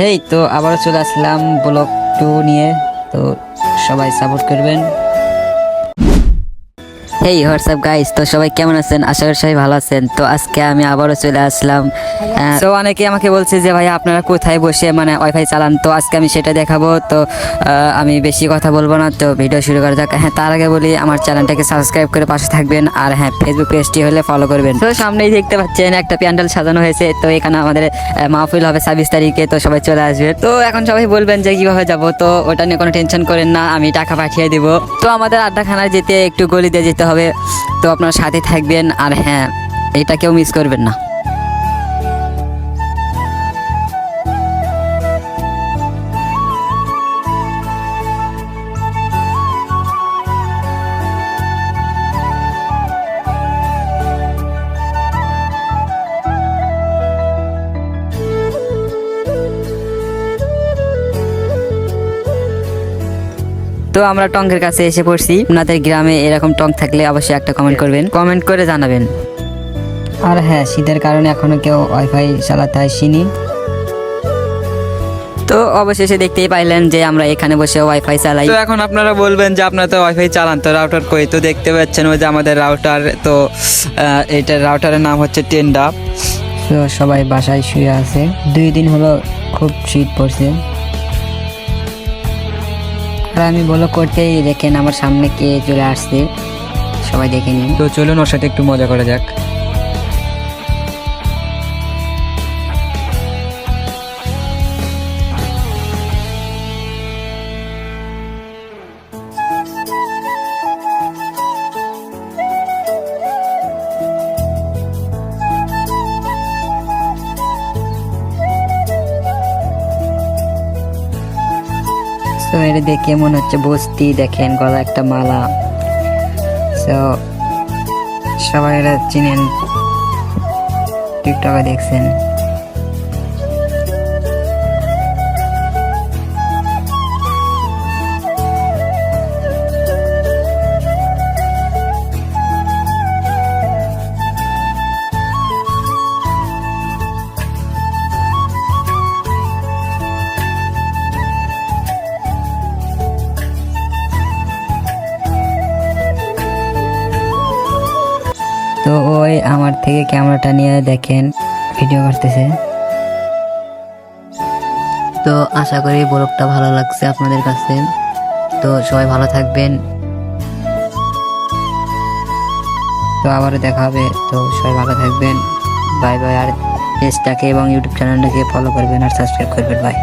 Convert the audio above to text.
হেই তো আবারও চলে আসলাম ব্লগ টু নিয়ে। তো সবাই সাপোর্ট করবেন। হেই হোয়াটসঅ্যাপ গাইস তো সবাই কেমন আছেন? আশা করি সবাই ভালো আছেন। তো আজকে আমি আবারও চলে আসলাম তো অনেকে আমাকে বলছে যে ভাই আপনারা কোথায় বসে মানে ওয়াইফাই চালান? তো আজকে আমি সেটা দেখাবো। তো আমি বেশি কথা বলব না। তো ভিডিও শুরু করা যাক। হ্যাঁ তার আগে বলি, আমার চ্যানেলটাকে সাবস্ক্রাইব করে পাশে থাকবেন। আর হ্যাঁ ফেসবুক পেজটি হলে ফলো করবেন। তো সামনেই দেখতে পাচ্ছেন, একটা প্যান্ডেল সাজানো হয়েছে। তো এখানে আমাদের মাহফিল হবে ছাব্বিশ তারিখে। তো সবাই চলে আসবে। তো এখন সবাই বলবেন যে, কীভাবে যাব? তো ওটা নিয়ে কোনো টেনশন করেন না। আমি টাকা পাঠিয়ে দিব। তো আমাদের আড্ডাখানায় যেতে একটু গলি দিয়ে যেতে হবে। তো আপনার সাথে থাকবেন। আর হ্যাঁ এটা কেউ মিস করবেন না। তো আমরা টঙ্কের কাছে এসে পড়ছি। আপনাদের গ্রামে এরকম টং থাকলে অবশ্যই একটা কমেন্ট করবেন। কমেন্ট করে জানাবেন। আর হ্যাঁ শীতের কারণে এখনও কেউ ওয়াইফাই চালাতে আসিনি। তো অবশেষে দেখতেই পাইলেন যে আমরা এখানে বসে ওয়াইফাই চালাই। তো এখন আপনারা বলবেন যে আপনারা তো ওয়াইফাই চালান তো রাউটার কই? তো দেখতে পাচ্ছেন ওই যে আমাদের রাউটার তো আহ, এইটার রাউটারের নাম হচ্ছে টেন্ডা তো সবাই বাসায় শুয়ে আছে। দুই দিন হলো খুব শীত পড়ছে। আর আমি বলো করতেই দেখেন আমার সামনে কে চলে আসছে। সবাই দেখে নিন। তো চলুন ওর সাথে একটু মজা করা যাক। তো এটা দেখে মনে হচ্ছে বস্তি, দেখেন গলা একটা মালা। সো সবাই এটা চিনেন, টিকটকে দেখছেন। তো ওই আমার থেকে ক্যামেরাটা নিয়ে দেখেন ভিডিও করতেছে। তো আশা করি ব্লগটা ভালো লাগছে আপনাদের কাছে। তো সবাই ভালো থাকবেন। তো আবারও দেখা হবে। তো সবাই ভালো থাকবেন। Bye bye. আর পেজটাকে এবং ইউটিউব চ্যানেলটাকে ফলো করবেন আর সাবস্ক্রাইব করবেন। বাই